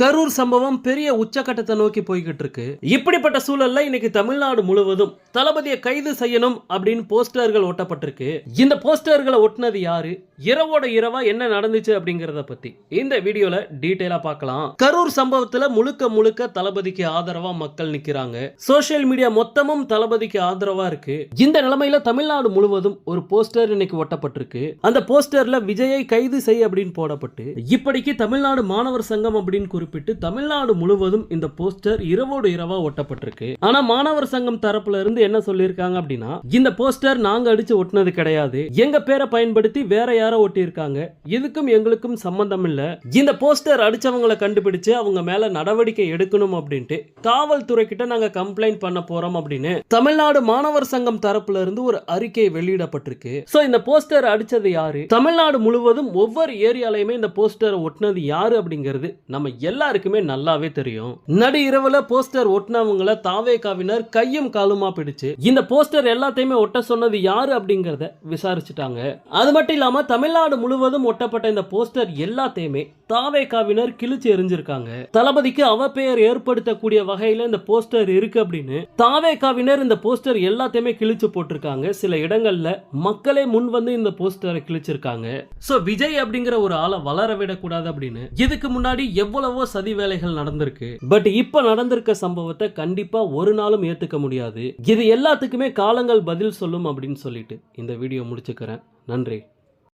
கரூர் சம்பவம் பெரிய உச்சக்கட்டத்தை நோக்கி போய்கிட்டு இருக்கு இப்படிப்பட்ட சூழல்ல இன்னைக்கு தமிழ்நாடு முழுவதும் தளபதியை கைது செய்யணும் அப்படின்னு போஸ்டர்கள் ஒட்டப்பட்டிருக்கு. இந்த போஸ்டர்களை ஒட்டினது யாரு? இரவோட இரவா என்ன நடந்துச்சு அப்படிங்கறத பத்தி இந்த வீடியோல டீட்டெயிலா பார்க்கலாம். கரூர் சம்பவத்துல முழுக்க முழுக்க தளபதிக்கு ஆதரவா மக்கள் நிக்கிறாங்க. சோசியல் மீடியா மொத்தமும் தளபதிக்கு ஆதரவா இருக்கு. இந்த நிலைமையில தமிழ்நாடு முழுவதும் ஒரு போஸ்டர் இன்னைக்கு ஒட்டப்பட்டிருக்கு. அந்த போஸ்டர்ல விஜயை கைது செய் அப்படின்னு போடப்பட்டு இப்படிக்கு தமிழ்நாடு மாணவர் சங்கம் அப்படின்னு குறிப்பிட்டு தமிழ்நாடு முழுவதும் இந்த போஸ்டர் இரவோடு இரவா ஒட்டப்பட்டிருக்கு. ஆனா மாணவர் சங்கம் தரப்புல இருந்து என்ன சொல்லியிருக்காங்க அப்படின்னா இந்த போஸ்டர் நாங்க அடிச்சு ஒட்டினது கிடையாது. எங்க பேரை பயன்படுத்தி வேற யாரோ ஒட்டியிருக்காங்க. இதுக்கும் எங்களுக்கும் சம்பந்தம் இல்ல இந்த போஸ்டர் அடிச்சவங்களை கண்டுபிடிச்சு அவங்க மேல நடவடிக்கை எடுக்கணும் அப்படின்ட்டு காவல்துறை கிட்ட நாங்க கம்ப்ளைண்ட் பண்ண போறோம் அப்படின்னு தமிழ்நாடு மாணவர் சங்கம் தரப்புல இருந்து ஒரு அறிக்கை வெளியிடப்பட்டிருக்கு. சோ இந்த போஸ்டர் அடிச்சது யாரு? தமிழ்நாடு முழுவதும் ஒவ்வொரு ஏரியாலையுமே இந்த போஸ்டரை ஒட்டினது யாரு அப்படிங்கிறது நம்ம எல்லாருக்குமே நல்லாவே தெரியும். நடு இரவுல போஸ்டர் ஒட்டினவங்கள தாவே காவினர் கையும் காலுமா பிடிச்சு இந்த போஸ்டர் எல்லாத்தையுமே ஒட்ட சொன்னது யாரு அப்படிங்கறத விசாரிச்சுட்டாங்க. அது மட்டும் இல்லாம தமிழ்நாடு முழுவதும் ஒட்டப்பட்ட இந்த போஸ்டர் எல்லாத்தையுமே தாவேகாவினர் கிழிச்சு எரிஞ்சிருக்காங்க தளபதிக்கு அவ பெயர் ஏற்படுத்தக்கூடிய வகையில இந்த போஸ்டர் இருக்கு அப்படின்னு தாவே காவினர் இந்த போஸ்டர் எல்லாத்தையுமே கிழிச்சு போட்டிருக்காங்க. சில இடங்கள்ல மக்களே முன் வந்து இந்த போஸ்டரை கிழிச்சிருக்காங்க. சோ விஜய் அப்படிங்கிற ஒரு ஆளை வளர விடக்கூடாது அப்படின்னு இதுக்கு முன்னாடி எவ்வளவோ சதி வேலைகள் நடந்திருக்கு. பட் இப்ப நடந்திருக்க சம்பவத்தை கண்டிப்பா ஒரு நாளும் ஏத்துக்க முடியாது. இது எல்லாத்துக்குமே காலங்கள் பதில் சொல்லும் அப்படின்னு சொல்லிட்டு இந்த வீடியோ முடிச்சுக்கிறேன். நன்றி.